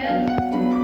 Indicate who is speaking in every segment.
Speaker 1: Obrigada.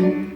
Speaker 1: Thank you.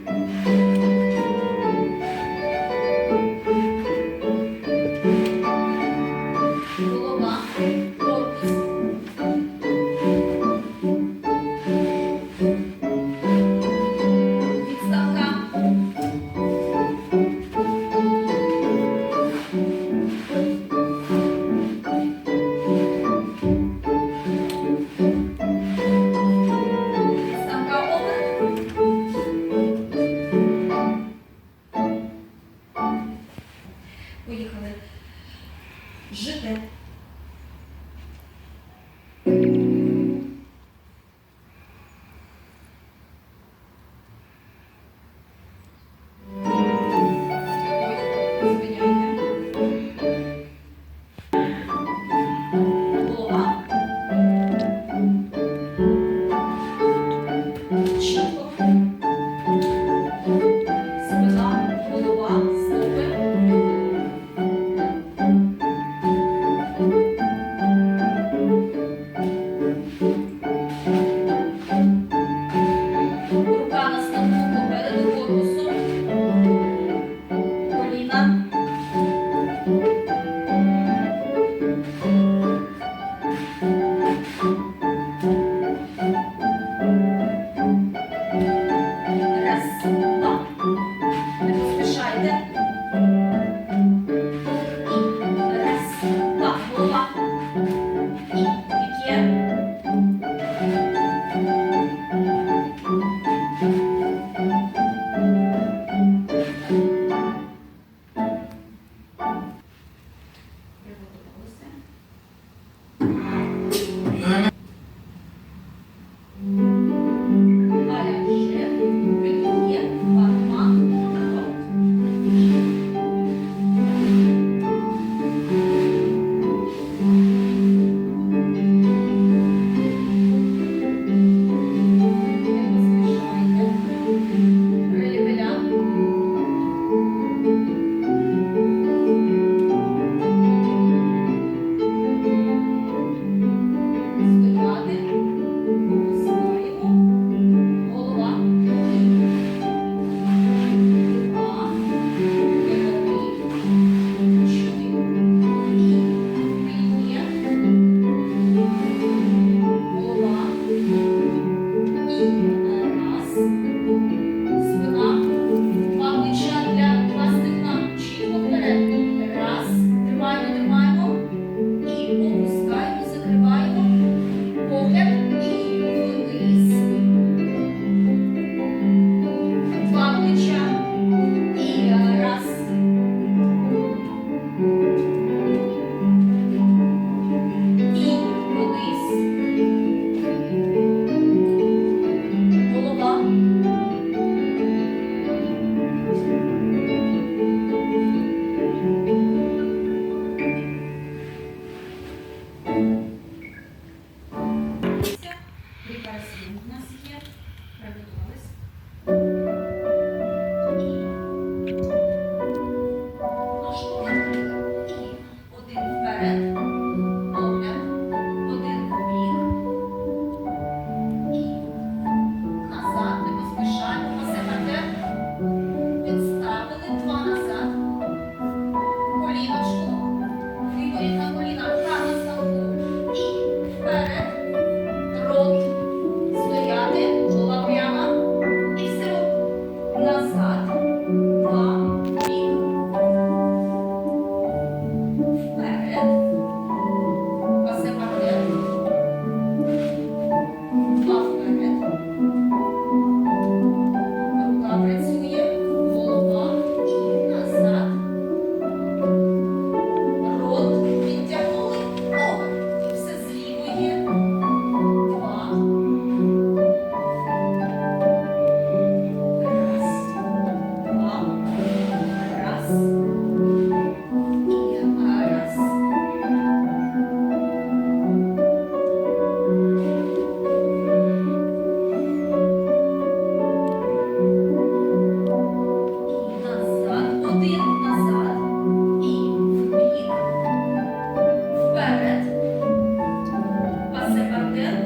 Speaker 1: Yeah.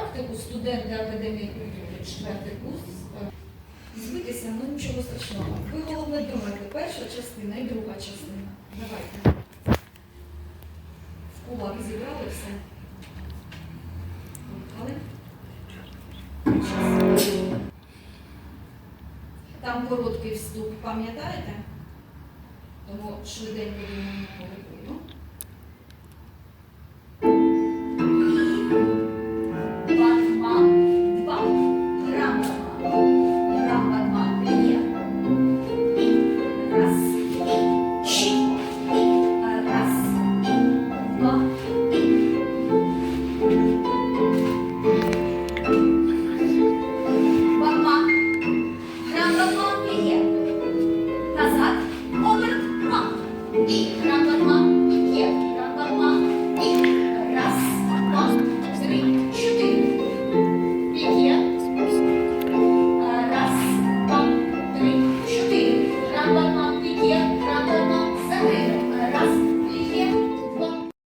Speaker 1: практику студенти Академії культури, четвертий курс. Е, Звитися, ну нічого страшного. Ви головне думаєте, перша частина і друга частина. Давайте. В кулак зібрали все. Втали. Там короткий вступ, пам'ятаєте? Тому швиденько йому не